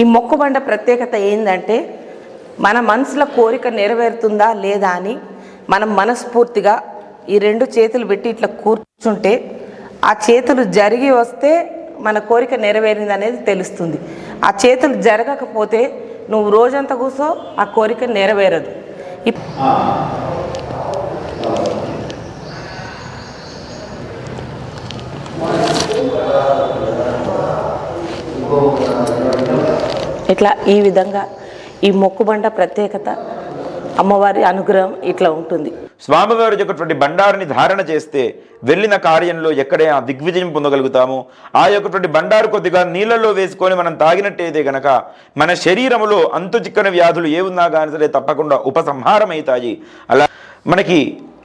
ఈ మొక్కుబండ ప్రత్యేకత ఏంటంటే మన మనసులో కోరిక నెరవేరుతుందా లేదా అని మనం మనస్ఫూర్తిగా ఈ రెండు చేతులు పెట్టి ఇట్లా కూర్చుంటే ఆ చేతులు జరిగి వస్తే మన కోరిక నెరవేరింది అనేది తెలుస్తుంది. ఆ చేతులు జరగకపోతే నువ్వు రోజంతా కూర్చో ఆ కోరిక నెరవేరదు. ఇప్పుడు ఇట్లా ఈ విధంగా ఈ మొక్కుబండ ప్రత్యేకత అమ్మవారి అనుగ్రహం ఇట్లా ఉంటుంది. స్వామివారి యొక్కటువంటి బండారుని ధారణ చేస్తే వెళ్ళిన కార్యంలో ఎక్కడైనా దిగ్విజయం పొందగలుగుతాము. ఆ యొక్కటువంటి బండారు కొద్దిగా నీళ్ళల్లో వేసుకొని మనం తాగినట్టయితే గనక మన శరీరంలో అంతు చిక్కని వ్యాధులు ఏ ఉన్నా కానీ సరే తప్పకుండా ఉపసంహారం అవుతాయి అలా మనకి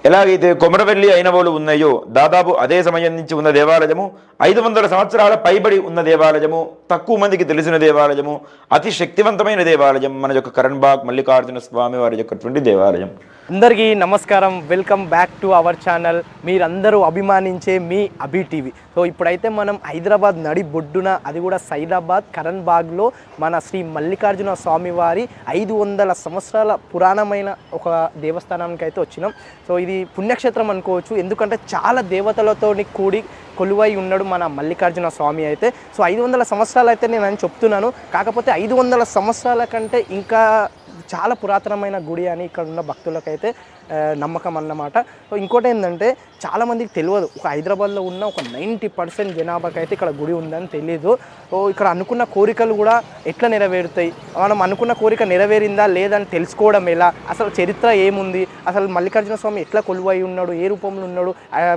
ఎలాగైతే కొమరవెల్లి అయినవోలు ఉన్నాయో దాదాపు అదే సమయం నుంచి ఉన్న దేవాలయము ఐదు వందల సంవత్సరాల పైబడి ఉన్న దేవాలయము తక్కువ మందికి తెలిసిన దేవాలయము అతి శక్తివంతమైన దేవాలయం మన యొక్క కరణ్బాగ్ మల్లికార్జున స్వామి వారి యొక్కటువంటి దేవాలయం. అందరికీ నమస్కారం. Welcome back to our channel మీరందరూ అభిమానించే మీ అభి టీవీ. సో ఇప్పుడైతే మనం హైదరాబాద్ నడి బొడ్డున అది కూడా సైదాబాద్ కరణ్ బాగ్లో మన శ్రీ మల్లికార్జున స్వామి వారి ఐదు వందల సంవత్సరాల పురాణమైన ఒక దేవస్థానానికి అయితే వచ్చినాం. సో ఇది పుణ్యక్షేత్రం అనుకోవచ్చు. ఎందుకంటే చాలా దేవతలతో కూడి కొలువై ఉన్నాడు మన మల్లికార్జున స్వామి అయితే. సో ఐదు వందల సంవత్సరాలు అయితే నేను అని చెప్తున్నాను. కాకపోతే ఐదు వందల సంవత్సరాల కంటే ఇంకా చాలా పురాతనమైన గుడి అని ఇక్కడ ఉన్న భక్తులకైతే ఆ, నమ్మకం అన్నమాట. సో ఇంకోటి ఏంటంటే చాలామందికి తెలియదు. ఒక హైదరాబాద్లో ఉన్న ఒక నైంటీ పర్సెంట్ జనాభాకి అయితే ఇక్కడ గుడి ఉందని తెలియదు సో ఇక్కడ అనుకున్న కోరికలు కూడా ఎట్లా నెరవేరుతాయి? మనం అనుకున్న కోరిక నెరవేరిందా లేదని తెలుసుకోవడం ఎలా? అసలు చరిత్ర ఏముంది? అసలు మల్లికార్జున స్వామి ఎట్లా కొలువై ఉన్నాడు? ఏ రూపంలో ఉన్నాడు?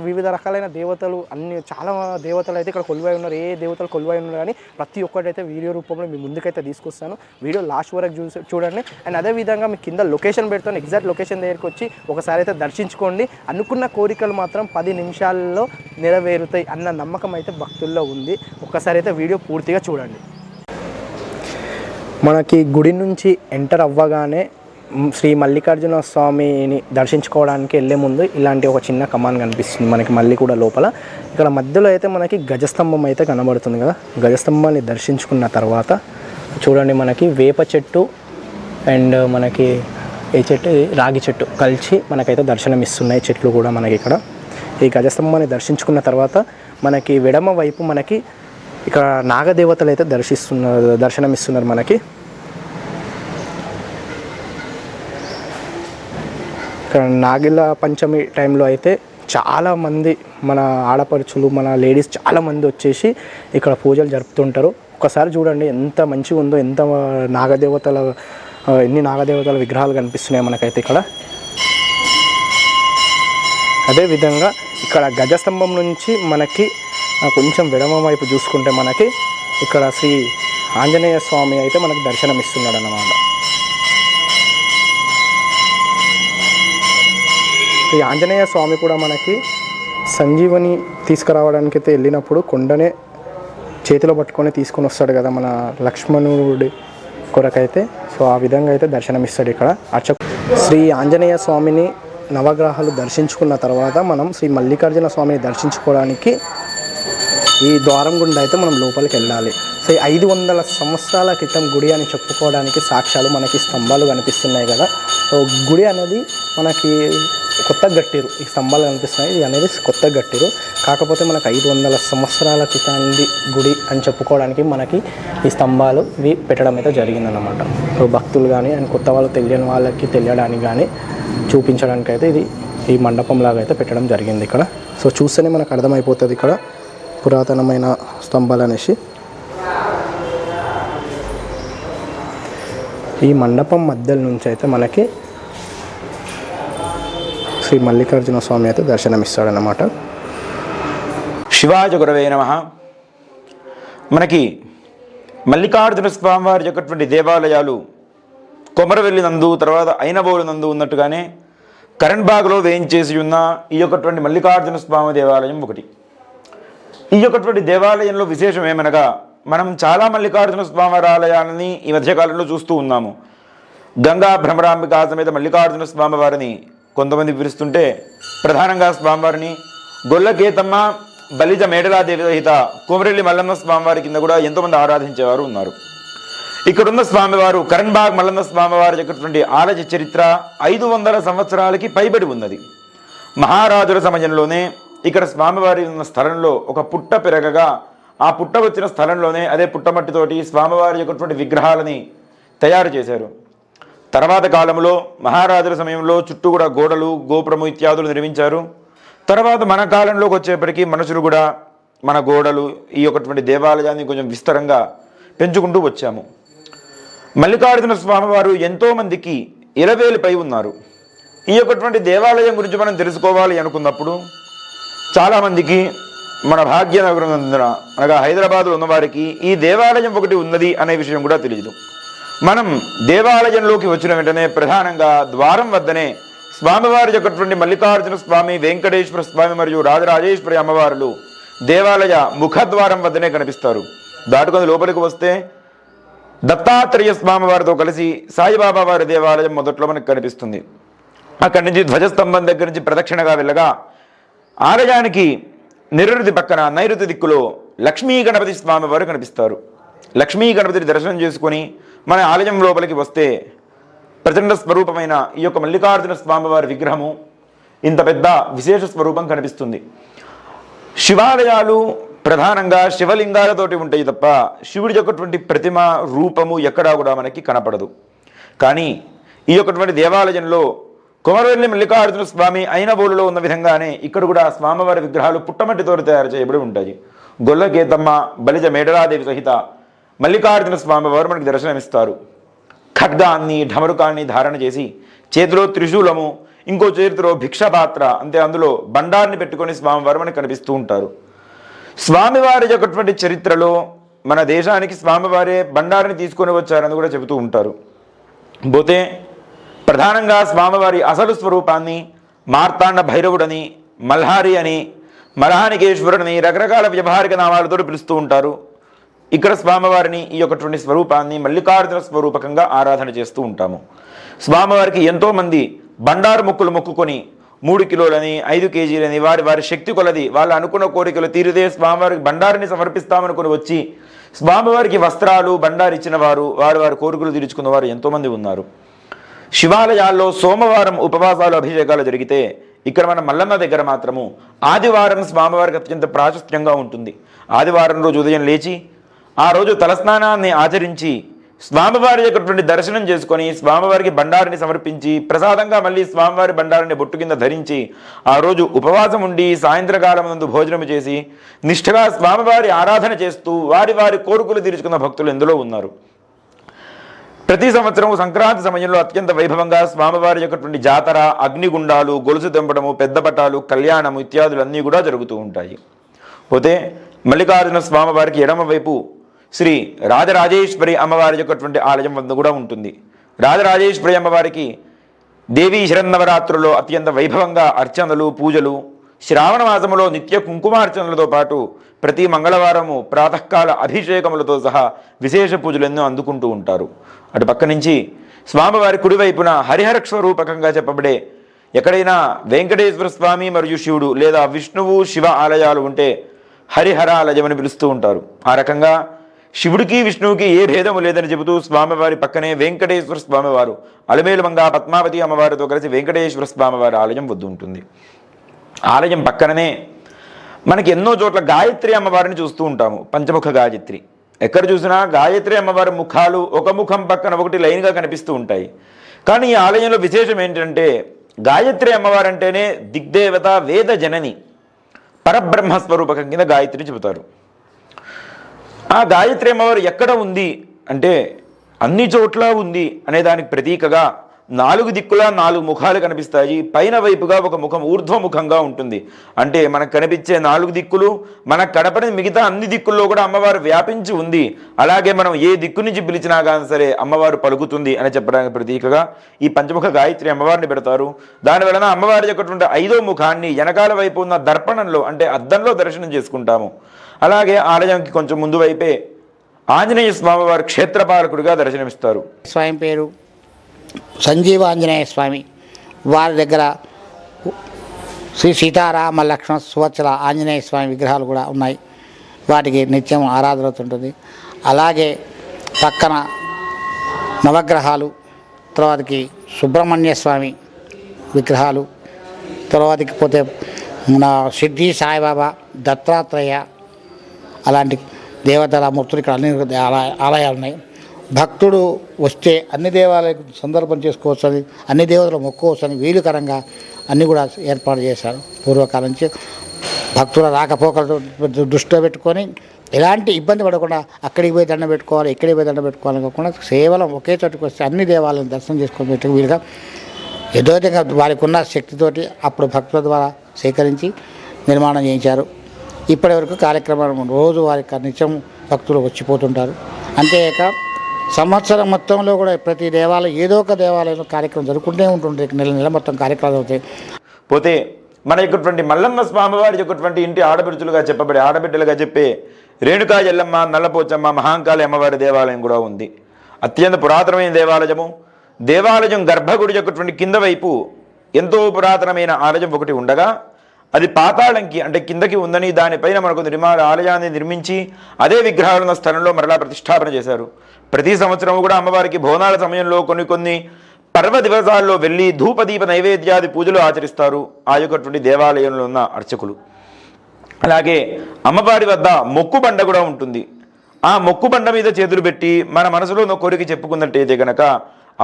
వివిధ రకాలైన దేవతలు అన్ని చాలా దేవతలు అయితే ఇక్కడ కొలువై ఉన్నారు. ఏ దేవతలు కొలువై ఉన్నారు కానీ ప్రతి ఒక్కటైతే వీడియో రూపంలో మీ ముందుకైతే తీసుకొస్తాను. వీడియో లాస్ట్ వరకు చూసి చూడండి. అండ్ అదే విధంగా మీకు కింద లొకేషన్ పెడతాను. ఎగ్జాక్ట్ లొకేషన్ దగ్గరికి వచ్చి ఒకసారి అయితే దర్శించుకోండి. అనుకున్న కోరికలు మాత్రం పది నిమిషాల్లో నెరవేరుతాయి అన్న నమ్మకం అయితే భక్తుల్లో ఉంది. ఒక్కసారి అయితే వీడియో పూర్తిగా చూడండి. మనకి గుడి నుంచి ఎంటర్ అవ్వగానే శ్రీ మల్లికార్జున స్వామిని దర్శించుకోవడానికి వెళ్ళే ముందు ఇలాంటి ఒక చిన్న కమాన్ కనిపిస్తుంది మనకి మళ్ళీ కూడా లోపల. ఇక్కడ మధ్యలో అయితే మనకి గజస్తంభం అయితే కనబడుతుంది కదా. గజస్తంభాన్ని దర్శించుకున్న తర్వాత చూడండి మనకి వేప చెట్టు అండ్ మనకి ఏ చెట్టు? రాగి చెట్టు. కలిసి మనకైతే దర్శనం ఇస్తున్నాయి చెట్లు కూడా మనకి ఇక్కడ. ఈ గజస్తంభాన్ని దర్శించుకున్న తర్వాత మనకి విడమ వైపు మనకి ఇక్కడ నాగదేవతలు అయితే దర్శిస్తున్నారు దర్శనం ఇస్తున్నారు మనకి. ఇక్కడ నాగిల పంచమి టైంలో అయితే చాలామంది మన ఆడపడుచులు మన లేడీస్ చాలామంది వచ్చేసి ఇక్కడ పూజలు జరుపుతుంటారు. ఒకసారి చూడండి ఎంత మంచిగా ఉందో ఎంత నాగదేవతల ఎన్ని నాగదేవతల విగ్రహాలు కనిపిస్తున్నాయి మనకైతే ఇక్కడ. అదేవిధంగా ఇక్కడ గజస్తంభం నుంచి మనకి కొంచెం విడమ వైపు చూసుకుంటే మనకి ఇక్కడ శ్రీ ఆంజనేయ స్వామి అయితే మనకు దర్శనం ఇస్తున్నాడు అన్నమాట ఈ ఆంజనేయ స్వామి కూడా మనకి సంజీవని తీసుకురావడానికి అయితే వెళ్ళినప్పుడు కొండనే చేతిలో పట్టుకొని తీసుకొని వస్తాడు కదా మన లక్ష్మణుడి కొరకైతే. సో ఆ విధంగా అయితే దర్శనమిస్తాడు ఇక్కడ. అర్చక శ్రీ ఆంజనేయ స్వామిని నవగ్రహాలు దర్శించుకున్న తర్వాత మనం శ్రీ మల్లికార్జున స్వామిని దర్శించుకోవడానికి ఈ ద్వారం గుండా అయితే మనం లోపలికి వెళ్ళాలి. సో ఐదు వందల సంవత్సరాల క్రితం గుడి అని చెప్పుకోవడానికి సాక్ష్యాలు మనకి స్తంభాలు కనిపిస్తున్నాయి కదా. సో గుడి అనేది మనకి కొత్త గట్టిరు. ఈ స్తంభాలు కనిపిస్తున్నాయి. ఇది అనేది కొత్త గట్టిరు. కాకపోతే మనకు ఐదు వందల సంవత్సరాల క్రితాంది గుడి అని చెప్పుకోవడానికి మనకి ఈ స్తంభాలు ఇవి పెట్టడం అయితే జరిగిందన్నమాట. సో భక్తులు కానీ అండ్ కొత్త వాళ్ళు తెలియని వాళ్ళకి తెలియడానికి కానీ చూపించడానికి అయితే ఇది ఈ మండపం లాగా అయితే పెట్టడం జరిగింది ఇక్కడ. సో చూస్తేనే మనకు అర్థమైపోతుంది ఇక్కడ పురాతనమైన స్తంభాలు అనేసి. ఈ మండపం మధ్యలో నుంచి అయితే మనకి శ్రీ మల్లికార్జున స్వామి అయితే దర్శనమిస్తాడనమాట శివాజ గురవే నమ. మనకి మల్లికార్జున స్వామివారి యొక్కటువంటి దేవాలయాలు కొమరవెల్లి నందు తర్వాత అయినబోలు నందు ఉన్నట్టుగానే కరణ్బాగ్లో వేయించేసి ఉన్న ఈ యొక్కటువంటి మల్లికార్జున స్వామి దేవాలయం ఒకటి. ఈ యొక్కటువంటి దేవాలయంలో విశేషం ఏమనగా మనం చాలా మల్లికార్జున స్వామివారి ఆలయాలని ఈ మధ్యకాలంలో చూస్తూ ఉన్నాము. గంగా భ్రమరాంబిక సమేత మల్లికార్జున స్వామివారిని కొంతమంది పిలుస్తుంటే ప్రధానంగా స్వామివారిని గొల్లకేతమ్మ బలిజ మేడలాదేవి రహిత కుమరెల్లి మల్లమ్మ స్వామివారి కింద కూడా ఎంతోమంది ఆరాధించేవారు ఉన్నారు. ఇక్కడున్న స్వామివారు కరణ్బాగ్ మల్లన్న స్వామివారి దగ్గరటువంటి ఆలయ చరిత్ర ఐదు వందల సంవత్సరాలకి పైబడి ఉన్నది. మహారాజుల సమయంలోనే ఇక్కడ స్వామివారి ఉన్న స్థలంలో ఒక పుట్ట పెరగగా ఆ పుట్ట వచ్చిన స్థలంలోనే అదే పుట్టమట్టితోటి స్వామివారి యొక్కటువంటి విగ్రహాలని తయారు చేశారు. తర్వాత కాలంలో మహారాజుల సమయంలో చుట్టూ కూడా గోడలు గోపురము ఇత్యాదులు నిర్మించారు. తర్వాత మన కాలంలోకి వచ్చేప్పటికీ మనుషులు కూడా మన గోడలు ఈ యొక్కటువంటి దేవాలయాన్ని కొంచెం విస్తరంగా పెంచుకుంటూ వచ్చాము. మల్లికార్జున స్వామివారు ఎంతోమందికి ఇరవేలుపై ఉన్నారు. ఈ యొక్కటువంటి దేవాలయం గురించి మనం తెలుసుకోవాలి అనుకున్నప్పుడు చాలామందికి మన భాగ్యనగరం అనగా హైదరాబాద్లో ఉన్నవారికి ఈ దేవాలయం ఒకటి ఉన్నది అనే విషయం కూడా తెలియదు మనం దేవాలయంలోకి వచ్చిన వెంటనే ప్రధానంగా ద్వారం వద్దనే స్వామివారి యొక్కటువంటి మల్లికార్జున స్వామి వెంకటేశ్వర స్వామి మరియు రాజరాజేశ్వరి అమ్మవారులు దేవాలయ ముఖద్వారం వద్దనే కనిపిస్తారు. దాటుకొని లోపలికి వస్తే దత్తాత్రేయ స్వామివారితో కలిసి సాయిబాబా వారి దేవాలయం మొదట్లో మనకు కనిపిస్తుంది. అక్కడి నుంచి ధ్వజస్తంభం దగ్గర నుంచి ప్రదక్షిణగా వెళ్ళగా ఆలయానికి నిరుతి పక్కన నైరుతి దిక్కులో లక్ష్మీ గణపతి స్వామివారు కనిపిస్తారు. లక్ష్మీ గణపతిని దర్శనం చేసుకొని మన ఆలయం లోపలికి వస్తే ప్రచండ స్వరూపమైన ఈ యొక్క మల్లికార్జున స్వామివారి విగ్రహము ఇంత పెద్ద విశేష స్వరూపం కనిపిస్తుంది. శివాలయాలు ప్రధానంగా శివలింగాలతోటి ఉంటాయి తప్ప శివుడి యొక్కటువంటి ప్రతిమ రూపము ఎక్కడా కూడా మనకి కనపడదు. కానీ ఈ యొక్కటువంటి దేవాలయంలో కుమరవెల్లి మల్లికార్జున స్వామి అయిన బోలులో ఉన్న విధంగానే ఇక్కడ కూడా స్వామివారి విగ్రహాలు పుట్టమట్టితో తయారు చేయబడి ఉంటాయి. గొల్లకేతమ్మ బలిజ మేడరాదేవి సహిత మల్లికార్జున స్వామివారు మనకి దర్శనమిస్తారు. ఖడ్గాన్ని ఢమరుకాన్ని ధారణ చేసి చేతిలో త్రిశూలము ఇంకో చేతిలో భిక్షపాత్ర అంతే అందులో బండార్ని పెట్టుకొని స్వామివారు మనకు కనిపిస్తూ ఉంటారు. స్వామివారి యొక్కటువంటి చరిత్రలో మన దేశానికి స్వామివారే బండారిని తీసుకొని వచ్చారని కూడా చెబుతూ ఉంటారు. పోతే ప్రధానంగా స్వామివారి అసలు స్వరూపాన్ని మార్తాండ భైరవుడని మల్హారి అని మలహానికేశ్వరుడని రకరకాల వ్యవహారిక నామాలతో పిలుస్తూ ఉంటారు. ఇక్కడ స్వామివారిని ఈ యొక్కటువంటి స్వరూపాన్ని మల్లికార్జున స్వరూపకంగా ఆరాధన చేస్తూ ఉంటాము. స్వామివారికి ఎంతోమంది బండారు ముక్కులు మొక్కుకొని మూడు కిలోలని ఐదు కేజీలని వారి వారి శక్తి కొలది వాళ్ళు అనుకున్న కోరికలు తీరిదే స్వామివారికి బండారిని సమర్పిస్తామనుకుని వచ్చి స్వామివారికి వస్త్రాలు బండారు ఇచ్చిన వారు వారి వారి కోరికలు తీర్చుకున్న వారు ఎంతోమంది ఉన్నారు. శివాలయాల్లో సోమవారం ఉపవాసాలు అభిషేకాలు జరిగితే ఇక్కడ మన మల్లన్న దగ్గర మాత్రము ఆదివారం స్వామివారికి అత్యంత ప్రాశస్త్యంగా ఉంటుంది. ఆదివారం రోజు ఉదయం లేచి ఆ రోజు తలస్నానాన్ని ఆచరించి స్వామివారి యొక్కటువంటి దర్శనం చేసుకొని స్వామివారికి బండారిని సమర్పించి ప్రసాదంగా మళ్ళీ స్వామివారి బండారిని బొట్టు కింద ధరించి ఆ రోజు ఉపవాసం ఉండి సాయంత్రకాలం నందు భోజనం చేసి నిష్ఠగా స్వామివారి ఆరాధన చేస్తూ వారి వారి కోరికలు తీర్చుకున్న భక్తులు ఎందులో ఉన్నారు? ప్రతి సంవత్సరం సంక్రాంతి సమయంలో అత్యంత వైభవంగా స్వామివారి యొక్కటువంటి జాతర అగ్నిగుండాలు గొలుసు తెంపడము పెద్ద పటాలు కళ్యాణము ఇత్యాదులు అన్నీ కూడా జరుగుతూ ఉంటాయి. పోతే మల్లికార్జున స్వామివారికి ఎడమవైపు శ్రీ రాజరాజేశ్వరి అమ్మవారి యొక్కటువంటి ఆలయం వద్ద కూడా ఉంటుంది. రాజరాజేశ్వరి అమ్మవారికి దేవీ శరన్నవరాత్రులో అత్యంత వైభవంగా అర్చనలు పూజలు శ్రావణ మాసములో నిత్య కుంకుమార్చనలతో పాటు ప్రతి మంగళవారము ప్రాతకాల అభిషేకములతో సహా విశేష పూజలు ఎన్నో అందుకుంటూ ఉంటారు. అటు పక్క నుంచి స్వామివారి కుడివైపున హరిహర స్వరూపకంగా చెప్పబడే ఎక్కడైనా వెంకటేశ్వర స్వామి మరియు శివుడు లేదా విష్ణువు శివ ఆలయాలు ఉంటే హరిహరాలయం అని పిలుస్తూ ఉంటారు. ఆ రకంగా శివుడికి విష్ణువుకి ఏ భేదము లేదని చెబుతూ స్వామివారి పక్కనే వెంకటేశ్వర స్వామివారు అలమేలుమంగా పద్మావతి అమ్మవారితో కలిసి వెంకటేశ్వర స్వామివారి ఆలయం వద్దు ఉంటుంది. ఆలయం పక్కననే మనకి ఎన్నో చోట్ల గాయత్రి అమ్మవారిని చూస్తూ ఉంటాము పంచముఖ గాయత్రి. ఎక్కడ చూసినా గాయత్రి అమ్మవారి ముఖాలు ఒక ముఖం పక్కన ఒకటి లైన్గా కనిపిస్తూ ఉంటాయి. కానీ ఈ ఆలయంలో విశేషం ఏంటంటే గాయత్రి అమ్మవారు అంటేనే దిగ్దేవత వేద జనని పరబ్రహ్మ స్వరూపకం కింద గాయత్రి చెబుతారు. ఆ గాయత్రి అమ్మవారు ఎక్కడ ఉంది? అంటే అన్ని చోట్ల ఉంది అనే దానికి ప్రతీకగా నాలుగు దిక్కులా నాలుగు ముఖాలు కనిపిస్తాయి. పైన వైపుగా ఒక ముఖం ఊర్ధ్వముఖంగా ఉంటుంది. అంటే మనకు కనిపించే నాలుగు దిక్కులు మనకు కనపడిన మిగతా అన్ని దిక్కుల్లో కూడా అమ్మవారు వ్యాపించి ఉంది. అలాగే మనం ఏ దిక్కు నుంచి పిలిచినా కానీ సరే అమ్మవారు పలుకుతుంది అని చెప్పడానికి ప్రతీకగా ఈ పంచముఖ గాయత్రి అమ్మవారిని పెడతారు. దాని వలన అమ్మవారి యొక్కటువంటి ఐదో ముఖాన్ని వెనకాల వైపు ఉన్న దర్పణంలో అంటే అద్దంలో దర్శనం చేసుకుంటాము. అలాగే ఆలయంకి కొంచెం ముందు వైపే ఆంజనేయ స్వామివారి క్షేత్రపాలకుడిగా దర్శనమిస్తారు. స్వామి పేరు సంజీవ ఆంజనేయ స్వామి. వారి దగ్గర శ్రీ సీతారామ లక్ష్మణ సువత్సల ఆంజనేయ స్వామి విగ్రహాలు కూడా ఉన్నాయి. వాటికి నిత్యం ఆరాధన అవుతుంటుంది అలాగే పక్కన నవగ్రహాలు తర్వాతకి సుబ్రహ్మణ్య స్వామి విగ్రహాలు తర్వాతకి పోతే మన సిద్ధి సాయిబాబా దత్తాత్రేయ అలాంటి దేవతల మూర్తులు ఇక్కడ అన్ని ఆలయ- ఆలయాలు ఉన్నాయి. భక్తుడు వస్తే అన్ని దేవాలయాలకు సందర్భం చేసుకోవచ్చని అన్ని దేవతలు మొక్కుకోవచ్చని వీలుకరంగా అన్నీ కూడా ఏర్పాటు చేశారు. పూర్వకాలం నుంచి భక్తుల రాకపోకలు దృష్టిలో పెట్టుకొని ఎలాంటి ఇబ్బంది పడకుండా అక్కడికి పోయి దండం పెట్టుకోవాలి ఇక్కడికి పోయి దండం పెట్టుకోవాలి కాకుండా కేవలం ఒకే చోటుకు వస్తే అన్ని దేవాలయాలను దర్శనం చేసుకొని పెట్టక వీలుగా ఏదో విధంగా వారికి ఉన్న శక్తితోటి అప్పుడు భక్తుల ద్వారా సేకరించి నిర్మాణం చేయించారు. ఇప్పటి వరకు కార్యక్రమం రోజు వారికి నిత్యం భక్తులు వచ్చిపోతుంటారు. అంతేకాక సంవత్సరం మొత్తంలో కూడా ప్రతి దేవాలయం ఏదో ఒక దేవాలయంలో కార్యక్రమం జరుగుతూనే ఉంటుంది నెల నెల మొత్తం కార్యక్రమాలు అవుతాయి. పోతే మన యొక్కటువంటి మల్లమ్మ స్వామివారి యొక్కటువంటి ఇంటి ఆడబిడ్డలుగా చెప్పబడి ఆడబిడ్డలుగా చెప్పే రేణుకా ఎల్లమ్మ నల్లపోచమ్మ మహాంకాళి అమ్మవారి దేవాలయం కూడా ఉంది. అత్యంత పురాతనమైన దేవాలయము. దేవాలయం గర్భగుడి యొక్కటువంటి కింద వైపు ఎంతో పురాతనమైన ఆలయం ఒకటి ఉండగా అది పాతాళంకి అంటే కిందకి ఉందని దానిపైన మనకు నిర్మాణ ఆలయాన్ని నిర్మించి అదే విగ్రహాలు ఉన్న స్థలంలో మరలా ప్రతిష్టాపన చేశారు. ప్రతి సంవత్సరం కూడా అమ్మవారికి బోనాల సమయంలో కొన్ని కొన్ని పర్వ దివసాల్లో వెళ్ళి ధూపదీప నైవేద్యాది పూజలు ఆచరిస్తారు. ఆ యొక్కటువంటి దేవాలయంలో ఉన్న అర్చకులు. అలాగే అమ్మవారి వద్ద మొక్కుబండ కూడా ఉంటుంది. ఆ మొక్కుబండ మీద చేతులు పెట్టి మన మనసులో ఉన్న కోరిక చెప్పుకున్నట్టయితే గనక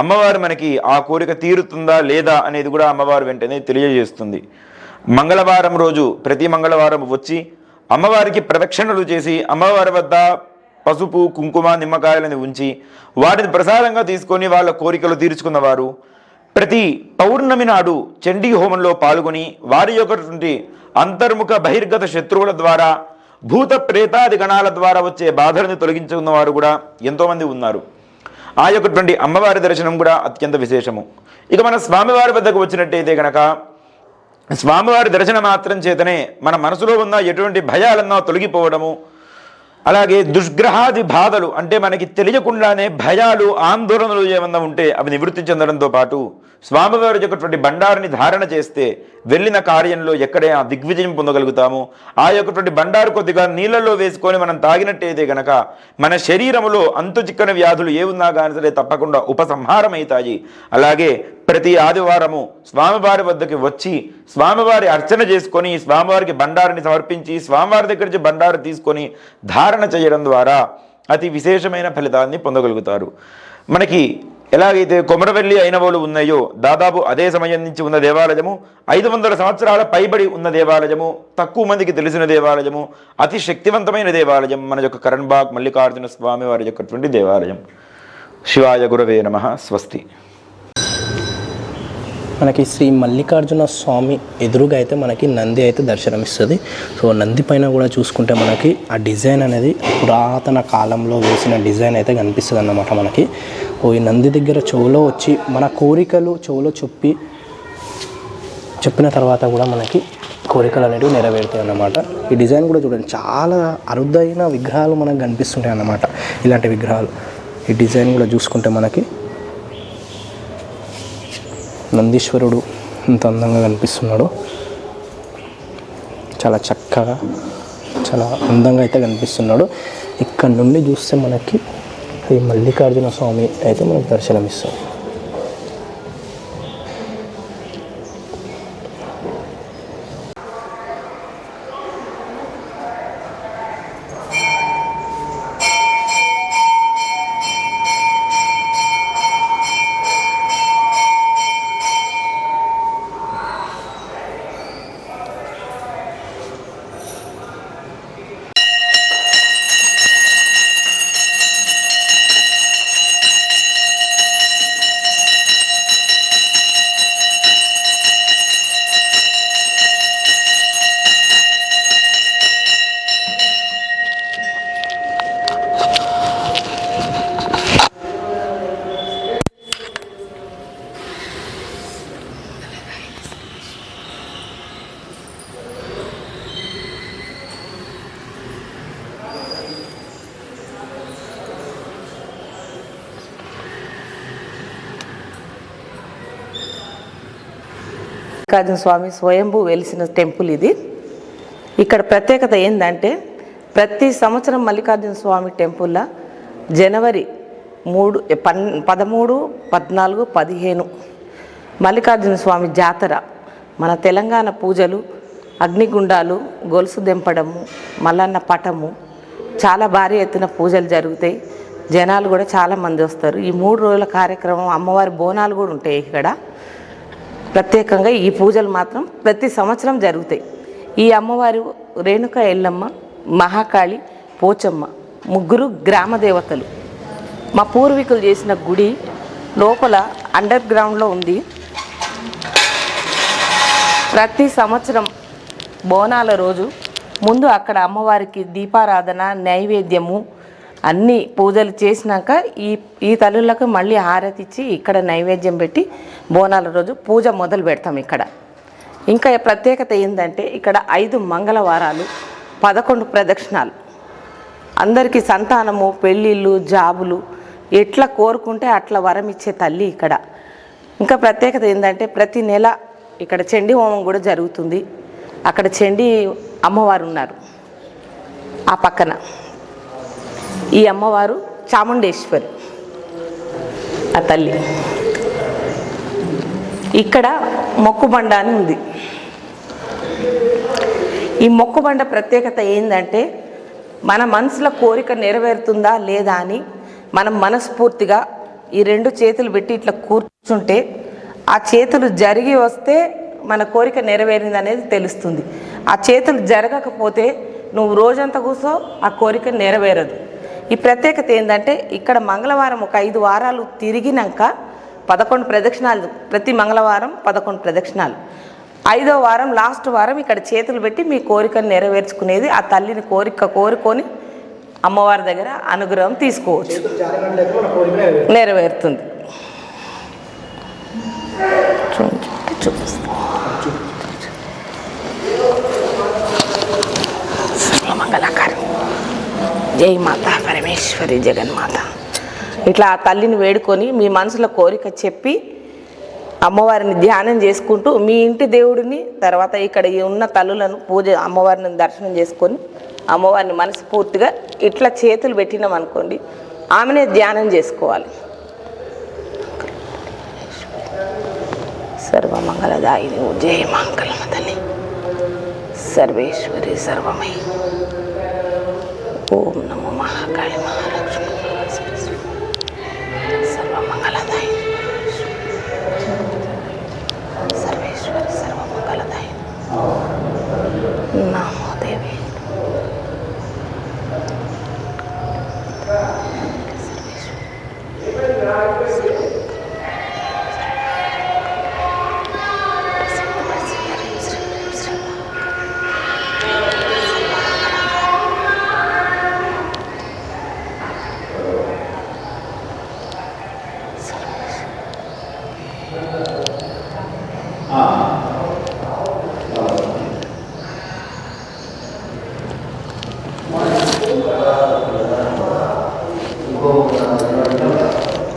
అమ్మవారు మనకి ఆ కోరిక తీరుతుందా లేదా అనేది కూడా అమ్మవారు వెంటనే తెలియజేస్తుంది. మంగళవారం రోజు ప్రతి మంగళవారం వచ్చి అమ్మవారికి ప్రదక్షిణలు చేసి అమ్మవారి వద్ద పసుపు కుంకుమ నిమ్మకాయలను ఉంచి వాటిని ప్రసాదంగా తీసుకొని వాళ్ళ కోరికలు తీర్చుకున్నవారు ప్రతి పౌర్ణమి నాడు చండీ హోమంలో పాల్గొని వారి యొక్కటువంటి అంతర్ముఖ బహిర్గత శత్రువుల ద్వారా భూత ప్రేతాది గణాల ద్వారా వచ్చే బాధలను తొలగించుకున్న వారు కూడా ఎంతోమంది ఉన్నారు. ఆ యొక్కటువంటి అమ్మవారి దర్శనం కూడా అత్యంత విశేషము. ఇక మన స్వామివారి వద్దకు వచ్చినట్టయితే గనక స్వామివారి దర్శన మాత్రం చేతనే మన మనసులో ఉన్న ఎటువంటి భయాలన్నా తొలగిపోవడము. అలాగే దుష్గ్రహాది బాధలు అంటే మనకి తెలియకుండానే భయాలు ఆందోళనలు ఏమన్నా ఉంటే అవి నివృత్తి చెందడంతో పాటు స్వామివారి యొక్కటువంటి బండారుని ధారణ చేస్తే వెళ్ళిన కార్యంలో ఎక్కడే ఆ దిగ్విజయం పొందగలుగుతాము. ఆ యొక్కటువంటి బండారు కొద్దిగా నీళ్ళల్లో వేసుకొని మనం తాగినట్టయితే గనక మన శరీరములో అంతు చిక్కని వ్యాధులు ఏ ఉన్నా కానీ సరే తప్పకుండా ఉపసంహారమవుతాయి. అలాగే ప్రతి ఆదివారము స్వామివారి వద్దకి వచ్చి స్వామివారి అర్చన చేసుకొని స్వామివారికి బండారుని సమర్పించి స్వామివారి దగ్గర నుంచి బండారు తీసుకొని ధారణ చేయడం ద్వారా అతి విశేషమైన ఫలితాన్ని పొందగలుగుతారు. మనకి ఎలాగైతే కొమరవెల్లి అయినవోలు ఉన్నాయో దాదాపు అదే సమయం నుంచి ఉన్న దేవాలయము ఐదు వందల సంవత్సరాల పైబడి ఉన్న దేవాలయము తక్కువ మందికి తెలిసిన దేవాలయము అతి శక్తివంతమైన దేవాలయం మన యొక్క కరణ్బాగ్ మల్లికార్జున స్వామి వారి యొక్కటువంటి దేవాలయం. శివాయ గురవే నమ స్వస్తి. మనకి శ్రీ మల్లికార్జున స్వామి ఎదురుగా అయితే మనకి నంది అయితే దర్శనమిస్తుంది సో నంది పైన కూడా చూసుకుంటే మనకి ఆ డిజైన్ అనేది పురాతన కాలంలో వేసిన డిజైన్ అయితే కనిపిస్తుంది అన్నమాట మనకి. ఓ ఈ నంది దగ్గర చెవులో వచ్చి మన కోరికలు చెవులో చెప్పి చెప్పిన తర్వాత కూడా మనకి కోరికలు అనేవి నెరవేరుతాయి అన్నమాట ఈ డిజైన్ కూడా చూడండి చాలా అరుదైన విగ్రహాలు మనకు కనిపిస్తుంటాయి అన్నమాట ఇలాంటి విగ్రహాలు. ఈ డిజైన్ కూడా చూసుకుంటే మనకి నందీశ్వరుడు ఎంత అందంగా కనిపిస్తున్నాడు. చాలా చక్కగా చాలా అందంగా అయితే కనిపిస్తున్నాడు. ఇక్కడ నుండి చూస్తే మనకి ఈ మల్లికార్జున స్వామి అయితే మనకు దర్శనమిస్తుంది. మల్లికార్జున స్వామి స్వయంభూ వెలిసిన టెంపుల్ ఇది. ఇక్కడ ప్రత్యేకత ఏంటంటే ప్రతి సంవత్సరం మల్లికార్జున స్వామి టెంపుల్లో జనవరి మూడు పన్ పదమూడు పద్నాలుగు పదిహేను మల్లికార్జున స్వామి జాతర మన తెలంగాణ పూజలు అగ్నిగుండాలు గొలుసు దెంపడము మల్లన్న పటము చాలా భారీ ఎత్తున పూజలు జరుగుతాయి. జనాలు కూడా చాలా మంది వస్తారు. ఈ మూడు రోజుల కార్యక్రమం అమ్మవారి బోనాలు కూడా ఉంటాయి ఇక్కడ. ప్రత్యేకంగా ఈ పూజలు మాత్రం ప్రతి సంవత్సరం జరుగుతాయి. ఈ అమ్మవారు రేణుక ఎల్లమ్మ మహాకాళి పోచమ్మ ముగ్గురు గ్రామ దేవతలు. మా పూర్వీకులు చేసిన గుడి లోపల అండర్ గ్రౌండ్లో ఉంది. ప్రతి సంవత్సరం బోనాల రోజు ముందు అక్కడ అమ్మవారికి దీపారాధన నైవేద్యము అన్ని పూజలు చేసినాక ఈ ఈ తల్లులకు మళ్ళీ హారతి ఇచ్చి ఇక్కడ నైవేద్యం పెట్టి బోనాల రోజు పూజ మొదలు పెడతాం ఇక్కడ. ఇంకా ప్రత్యేకత ఏంటంటే ఇక్కడ ఐదు మంగళవారాలు పదకొండు ప్రదక్షిణాలు. అందరికీ సంతానము పెళ్ళిళ్ళు జాబులు ఎట్లా కోరుకుంటే అట్లా వరం ఇచ్చే తల్లి ఇక్కడ. ఇంకా ప్రత్యేకత ఏంటంటే ప్రతి నెల ఇక్కడ చండీ హోమం కూడా జరుగుతుంది. అక్కడ చండీ అమ్మవారు ఉన్నారు. ఆ పక్కన. ఈ అమ్మవారు చాముండేశ్వరి ఆ తల్లి. ఇక్కడ మొక్కుబండ అని ఉంది. ఈ మొక్కుబండ ప్రత్యేకత ఏంటంటే మన మనసులో కోరిక నెరవేరుతుందా లేదా అని మనం మనస్ఫూర్తిగా ఈ రెండు చేతులు పెట్టి ఇట్లా కూర్చుంటే ఆ చేతులు జరిగి వస్తే మన కోరిక నెరవేరింది అనేది తెలుస్తుంది. ఆ చేతులు జరగకపోతే నువ్వు రోజంతా కూర్చో ఆ కోరిక నెరవేరదు. ఈ ప్రత్యేకత ఏంటంటే ఇక్కడ మంగళవారం ఒక ఐదు వారాలు తిరిగినాక పదకొండు ప్రదక్షిణాలు ప్రతి మంగళవారం పదకొండు ప్రదక్షిణాలు. ఐదో వారం లాస్ట్ వారం ఇక్కడ చేతులు పెట్టి మీ కోరికను నెరవేర్చుకునేది ఆ తల్లిని కోరిక కోరుకొని అమ్మవారి దగ్గర అనుగ్రహం తీసుకోవచ్చు. నెరవేరుతుంది. చూపిస్తా సర్వమంగళకారం జై మాత పరమేశ్వరి జగన్మాత. ఇట్లా ఆ తల్లిని వేడుకొని మీ మనసులో కోరిక చెప్పి అమ్మవారిని ధ్యానం చేసుకుంటూ మీ ఇంటి దేవుడిని తర్వాత ఇక్కడ ఉన్న తల్లులను పూజ అమ్మవారిని దర్శనం చేసుకొని అమ్మవారిని మనస్ఫూర్తిగా ఇట్లా చేతులు పెట్టినాం అనుకోండి ఆమెనే ధ్యానం చేసుకోవాలి. సర్వమంగళదాయిని జయ మంగళమదని సర్వేశ్వరి సర్వమై. ఓం నమో మహాకాళి మహాలక్ష్మి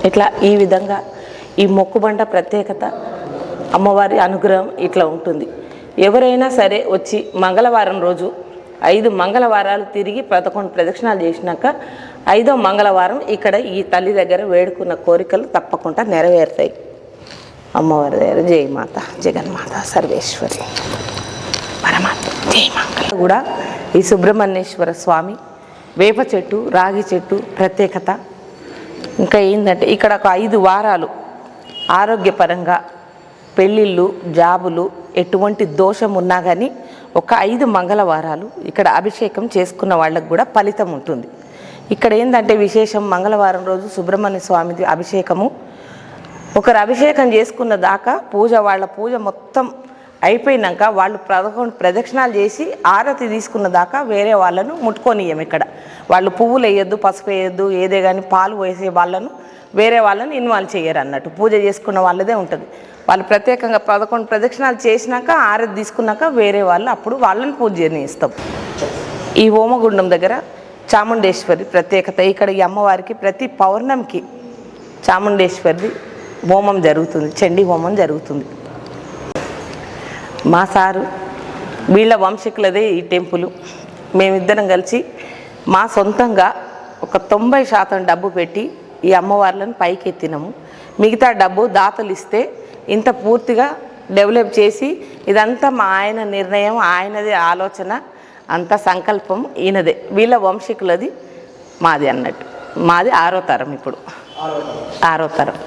ఇట్లా ఈ విధంగా ఈ మొక్కుబండ ప్రత్యేకత అమ్మవారి అనుగ్రహం ఇట్లా ఉంటుంది. ఎవరైనా సరే వచ్చి మంగళవారం రోజు ఐదు మంగళవారాలు తిరిగి పదకొండు ప్రదక్షిణాలు చేసినాక ఐదో మంగళవారం ఇక్కడ ఈ తల్లి దగ్గర వేడుకున్న కోరికలు తప్పకుండా నెరవేరుతాయి. అమ్మవారి దగ్గర జయమాత జగన్మాత సర్వేశ్వరి పరమాత్మ జై కూడా ఈ సుబ్రహ్మణ్యేశ్వర స్వామి వేప చెట్టు రాగి చెట్టు ప్రత్యేకత. ఇంకా ఏంటంటే ఇక్కడ ఒక ఐదు వారాలు ఆరోగ్యపరంగా పెళ్ళిళ్ళు జాబులు ఎటువంటి దోషం ఉన్నా కానీ ఒక ఐదు మంగళవారాలు ఇక్కడ అభిషేకం చేసుకున్న వాళ్ళకు కూడా ఫలితం ఉంటుంది. ఇక్కడ ఏంటంటే విశేషం మంగళవారం రోజు సుబ్రహ్మణ్య స్వామిది అభిషేకము. ఒకరు అభిషేకం చేసుకున్న దాకా పూజ వాళ్ళ పూజ మొత్తం అయిపోయినాక వాళ్ళు పదకొండు ప్రదక్షిణాలు చేసి ఆరతి తీసుకున్న దాకా వేరే వాళ్ళను ముట్టుకొనియం ఇక్కడ. వాళ్ళు పువ్వులు వేయొద్దు పసుపు వేయొద్దు ఏదే కానీ పాలు పోసే వాళ్ళను వేరే వాళ్ళని ఇన్వాల్వ్ చేయరు అన్నట్టు. పూజ చేసుకున్న వాళ్ళదే ఉంటుంది. వాళ్ళు ప్రత్యేకంగా పదకొండు ప్రదక్షిణాలు చేసినాక ఆరతి తీసుకున్నాక వేరే వాళ్ళు అప్పుడు వాళ్ళని పూజ చేస్తాం. ఈ హోమగుండం దగ్గర చాముండేశ్వరి ప్రత్యేకత. ఇక్కడ ఈ అమ్మవారికి ప్రతి పౌర్ణమికి చాముండేశ్వరిది హోమం జరుగుతుంది చండీ హోమం జరుగుతుంది. మా సారు వీళ్ళ వంశీకులదే ఈ టెంపుల్. మేమిద్దరం కలిసి మా సొంతంగా ఒక తొంభై శాతం డబ్బు పెట్టి ఈ అమ్మవార్లను పైకి ఎత్తినాము మిగతా డబ్బు దాతలు ఇస్తే ఇంత పూర్తిగా డెవలప్ చేసి ఇదంతా మా ఆయన నిర్ణయం ఆయనది ఆలోచన అంత సంకల్పం ఈయనదే. వీళ్ళ వంశీకులది మాది అన్నట్టు. మాది ఆరో తరం ఇప్పుడు. ఆరో తరం.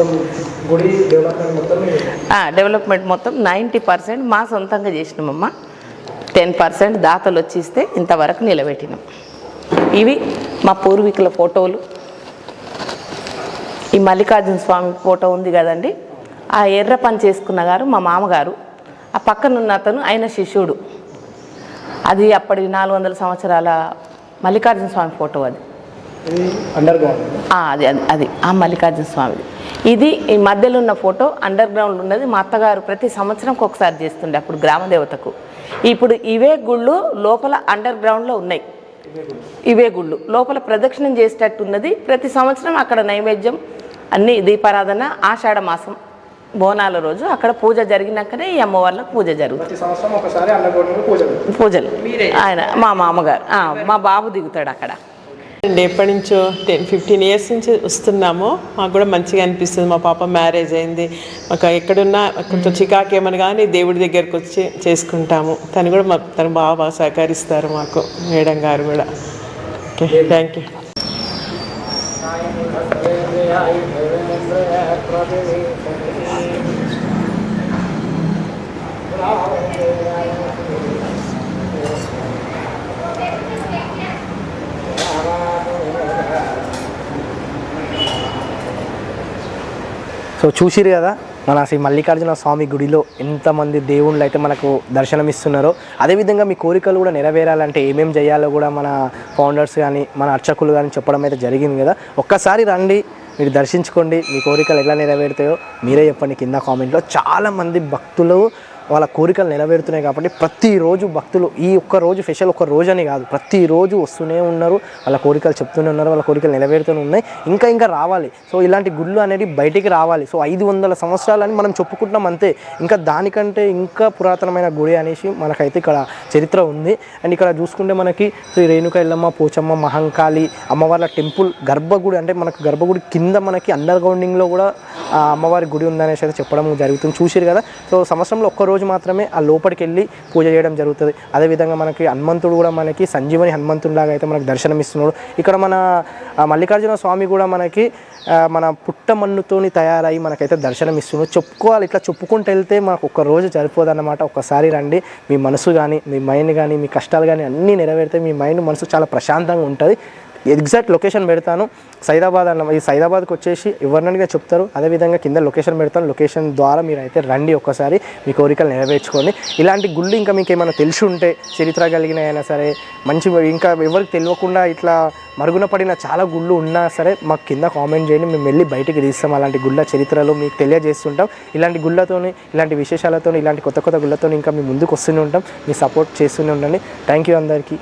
మొత్తం గుడి డెవలప్మెంట్ మొత్తం ఆ, డెవలప్మెంట్ మొత్తం నైంటీ పర్సెంట్ మా సొంతంగా చేసినామమ్మ. టెన్ పర్సెంట్ దాతలు వచ్చి ఇస్తే ఇంతవరకు నిలబెట్టినాం. ఇవి మా పూర్వీకుల ఫోటోలు. ఈ మల్లికార్జున స్వామి ఫోటో ఉంది కదండి. ఆ ఎర్ర పని చేసుకున్న గారు మా మామగారు. ఆ పక్కన ఉన్న అతను ఆయన శిష్యుడు. అది అప్పటి నాలుగు వందల సంవత్సరాల మల్లికార్జున స్వామి ఫోటో అది అది అది ఆ మల్లికార్జున స్వామిది. ఇది ఈ మధ్యలో ఉన్న ఫోటో అండర్ గ్రౌండ్ ఉన్నది. మా అత్తగారు ప్రతి సంవత్సరంకి ఒకసారి చేస్తుండే అప్పుడు గ్రామ దేవతకు. ఇప్పుడు ఇవే గుళ్ళు లోపల అండర్ గ్రౌండ్లో ఉన్నాయి. ఇవే గుళ్ళు. లోపల ప్రదక్షిణం చేసేటట్టు ఉన్నది ప్రతి సంవత్సరం అక్కడ నైవేద్యం అన్ని దీపారాధన ఆషాఢ మాసం బోనాల రోజు అక్కడ పూజ జరిగినాకనే ఈ అమ్మవార్లకు పూజ జరుగుతుంది. సంవత్సరం పూజలు. ఆయన మా మామగారు మా బాబు దిగుతాడు అక్కడ. ఎప్పటి నుంచో టెన్ ఫిఫ్టీన్ ఇయర్స్ నుంచి వస్తున్నాము. మాకు కూడా మంచిగా అనిపిస్తుంది. మా పాప మ్యారేజ్ అయింది. మాకు ఎక్కడున్నా కొంచెం చికాకు ఏమని కానీ దేవుడి దగ్గరకు వచ్చి చేసుకుంటాము. తను కూడా మా తను బాగా బాగా సహకరిస్తారు మాకు మేడం గారు కూడా. Okay thank you. సో చూసిరు కదా మన శ్రీ మల్లికార్జున స్వామి గుడిలో ఎంతమంది దేవుళ్ళు అయితే మనకు దర్శనం ఇస్తున్నారో అదేవిధంగా మీ కోరికలు కూడా నెరవేరాలంటే ఏమేం చేయాలో కూడా మన ఫౌండర్స్ కానీ మన అర్చకులు కానీ చెప్పడం అయితే జరిగింది కదా. ఒక్కసారి రండి మీరు దర్శించుకోండి మీ కోరికలు ఎలా నెరవేరుతాయో మీరే చెప్పండి. కింద కామెంట్లో చాలామంది భక్తులు వాళ్ళ కోరికలు నెరవేరుతున్నాయి కాబట్టి ప్రతిరోజు భక్తులు ఈ ఒక్క రోజు స్పెషల్ ఒక్క రోజు అని కాదు ప్రతిరోజు వస్తూనే ఉన్నారు వాళ్ళ కోరికలు చెప్తూనే ఉన్నారు వాళ్ళ కోరికలు నెరవేరుతూనే ఉన్నాయి ఇంకా ఇంకా రావాలి. సో ఇలాంటి గుళ్ళు అనేది బయటికి రావాలి. సో ఐదు వందల సంవత్సరాలని మనం చెప్పుకుంటున్నాం అంతే. ఇంకా దానికంటే ఇంకా పురాతనమైన గుడి అనేసి మనకైతే ఇక్కడ చరిత్ర ఉంది. అండ్ ఇక్కడ చూసుకుంటే మనకి శ్రీ రేణుక ఎల్లమ్మ పోచమ్మ మహంకాళి అమ్మవార్ల టెంపుల్ గర్భగుడి అంటే మనకు గర్భగుడి కింద మనకి అండర్ గ్రౌండింగ్లో కూడా అమ్మవారి గుడి ఉందనేసి అయితే చెప్పడం జరుగుతుంది. చూసిరు కదా? సో సంవత్సరంలో ఒక్క రోజు మాత్రమే ఆ లోపలికి వెళ్ళి పూజ చేయడం జరుగుతుంది. అదేవిధంగా మనకి హనుమంతుడు కూడా మనకి సంజీవని హనుమంతుడిలాగా అయితే మనకు దర్శనమిస్తున్నాడు. ఇక్కడ మన మల్లికార్జున స్వామి కూడా మనకి మన పుట్టమన్నుతోని తయారై మనకైతే దర్శనం ఇస్తున్నాడు చెప్పుకోవాలి ఇట్లా చెప్పుకుంటూ వెళ్తే మాకు ఒక్క రోజు సరిపోదన్నమాట. ఒక్కసారి రండి. మీ మనసు కానీ మీ మైండ్ కానీ మీ కష్టాలు కానీ అన్నీ నెరవేరితే మీ మైండ్ మనసు చాలా ప్రశాంతంగా ఉంటుంది. ఎగ్జాక్ట్ లొకేషన్ పెడతాను. సైదాబాద్ అన్న ఈ సైదాబాద్కి వచ్చేసి ఎవరినైనా చెప్తారు. అదేవిధంగా కింద లొకేషన్ పెడతాను. లొకేషన్ ద్వారా మీరు అయితే రండి ఒక్కసారి. మీ కోరికలు నెరవేర్చుకొని. ఇలాంటి గుళ్ళు ఇంకా మీకు ఏమైనా తెలిసి ఉంటే చరిత్ర కలిగినాయైనా సరే మంచి ఇంకా ఎవరికి తెలియకుండా ఇట్లా మరుగున పడిన చాలా గుళ్ళు ఉన్నా సరే మాకు కింద కామెంట్ చేయండి. మేము వెళ్ళి బయటికి తీస్తాం. అలాంటి గుళ్ళ చరిత్రలో మీకు తెలియజేస్తుంటాం. ఇలాంటి గుళ్ళతోని ఇలాంటి విశేషాలతో ఇలాంటి కొత్త కొత్త గుళ్ళతో ఇంకా మీ ముందుకు వస్తూనే ఉంటాం. మీ సపోర్ట్ చేస్తూనే ఉండండి. థ్యాంక్ యూ అందరికీ.